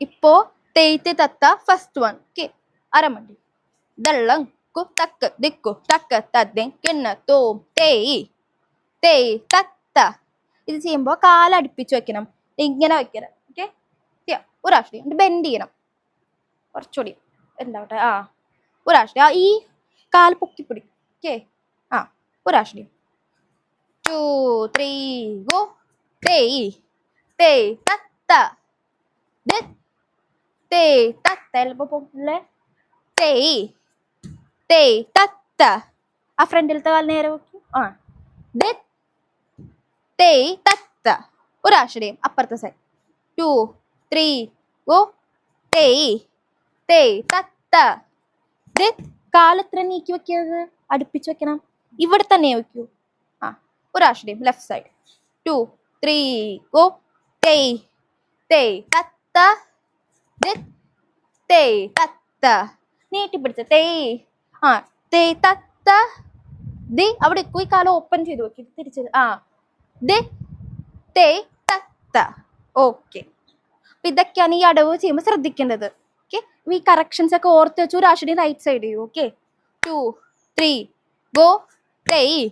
ഇപ്പോ തെയ്ത്ത് തത്ത ഫസ്റ്റ് വൺ ഓക്കെ അരമണ്ടി ദള്ളം കു തക്ക് ദിക്കു തക്ക് തദ്ദേ കിണ്ണ തോം തേയ്. തേയ് തത്ത. ഇത് ചെയ്യുമ്പോൾ കാലടുപ്പിച്ച് വെക്കണം. ഇങ്ങനെ വെക്കണം. ഓക്കെ ഒരാഷ്ടി ബെൻഡ് ചെയ്യണം. കുറച്ചുകൂടി എന്താവട്ടെ? ആ ഒരാഷ്ടി ആ ഈ കാൽ പൊക്കി പിടിക്കും ഓക്കെ ആ ഒരാഷ്ടി ടു ത്രീ ഗോ തേയ്. തേയ് തത്ത. ദേ തേയ് തത്ത എൽബോ പോലെ തേയ് തേയ് തത്ത ആ ഫ്രണ്ടിലത്തെ കാൽ നേരെ വെക്കും ആ ദേ തേയ് തത്ത ഒരാശ്രയം അപ്പുറത്തെ സൈഡ് ടു ത്രീ ഗോ തേയ് തേയ് തത്ത ദേ കാലെത്ര നീക്കി വെക്കരുത്. അടുപ്പിച്ച് വെക്കണം. ഇവിടെ തന്നെ വെക്കൂ. ആ. ഒരാശ്രയം left side two three go തേയ് തേയ് തത്ത ദേ തേയ് തത്ത നീട്ടി പിടിച്ച തേയ്. ആ തേയ് തത്ത. ദേ അവിടെ പോയി കാലം ഓപ്പൺ ചെയ്ത് നോക്കി തിരിച്ചു ആ. ദേ തേ തത്ത. ഓക്കെ. അപ്പൊ ഇതൊക്കെയാണ് ഈ അടവ് ചെയ്യുമ്പോൾ ശ്രദ്ധിക്കേണ്ടത്. ഓക്കെ? ഈ കറക്ഷൻസ് ഒക്കെ ഓർത്ത് വെച്ചു ആശുപത്രി റൈറ്റ് സൈഡ് ചെയ്യൂ. ഓക്കെ? ടു ത്രീ ഗോ തേയ്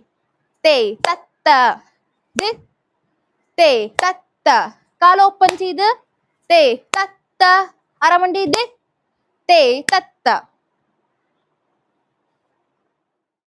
തേയ് തത്ത. ദേ തേ തത്ത. കാൽ ഓപ്പൺ ചെയ്ത് തേ തത്ത അരമണ്ടി ദേ തേ തത്ത